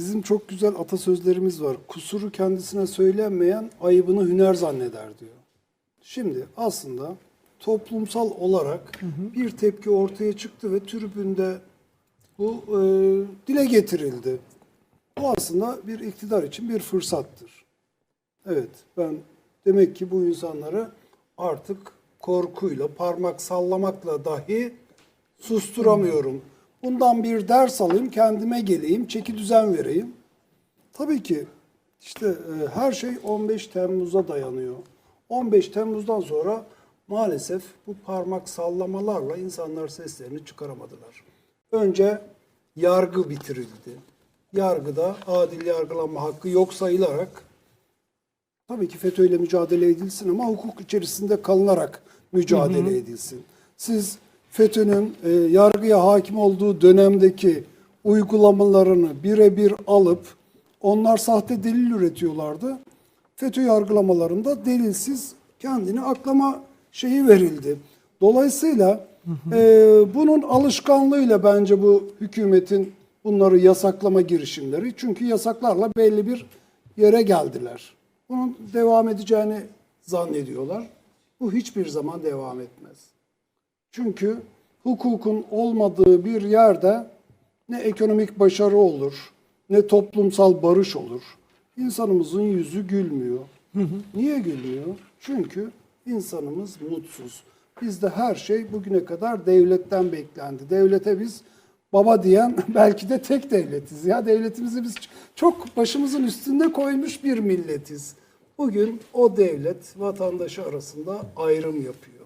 bizim çok güzel atasözlerimiz var. Kusuru kendisine söylenmeyen ayıbını hüner zanneder diyor. Şimdi aslında toplumsal olarak bir tepki ortaya çıktı ve tribünde bu e, dile getirildi. Bu aslında bir iktidar için bir fırsattır. Evet, ben demek ki bu insanları artık korkuyla, parmak sallamakla dahi susturamıyorum. Bundan bir ders alayım, kendime geleyim, çeki düzen vereyim. Tabii ki işte e, her şey 15 Temmuz'a dayanıyor. 15 Temmuz'dan sonra maalesef bu parmak sallamalarla insanlar seslerini çıkaramadılar. Önce yargı bitirildi. Yargıda adil yargılanma hakkı yok sayılarak Tabii ki FETÖ'yle mücadele edilsin ama hukuk içerisinde kalınarak mücadele edilsin. Siz FETÖ'nün e, yargıya hakim olduğu dönemdeki uygulamalarını birebir alıp onlar sahte delil üretiyorlardı. FETÖ yargılamalarında delilsiz kendini aklama şeyi verildi. Dolayısıyla e, bunun alışkanlığıyla bence bu hükümetin bunları yasaklama girişimleri. Çünkü yasaklarla belli bir yere geldiler. Bunun devam edeceğini zannediyorlar. Bu hiçbir zaman devam etmez. Çünkü hukukun olmadığı bir yerde ne ekonomik başarı olur, ne toplumsal barış olur. İnsanımızın yüzü gülmüyor. Niye gülmüyor? Çünkü insanımız mutsuz. Bizde her şey bugüne kadar devletten beklendi. Devlete biz baba diyen belki de tek devletiz. Ya devletimizi biz çok başımızın üstünde koymuş bir milletiz. Bugün o devlet vatandaşı arasında ayrım yapıyor.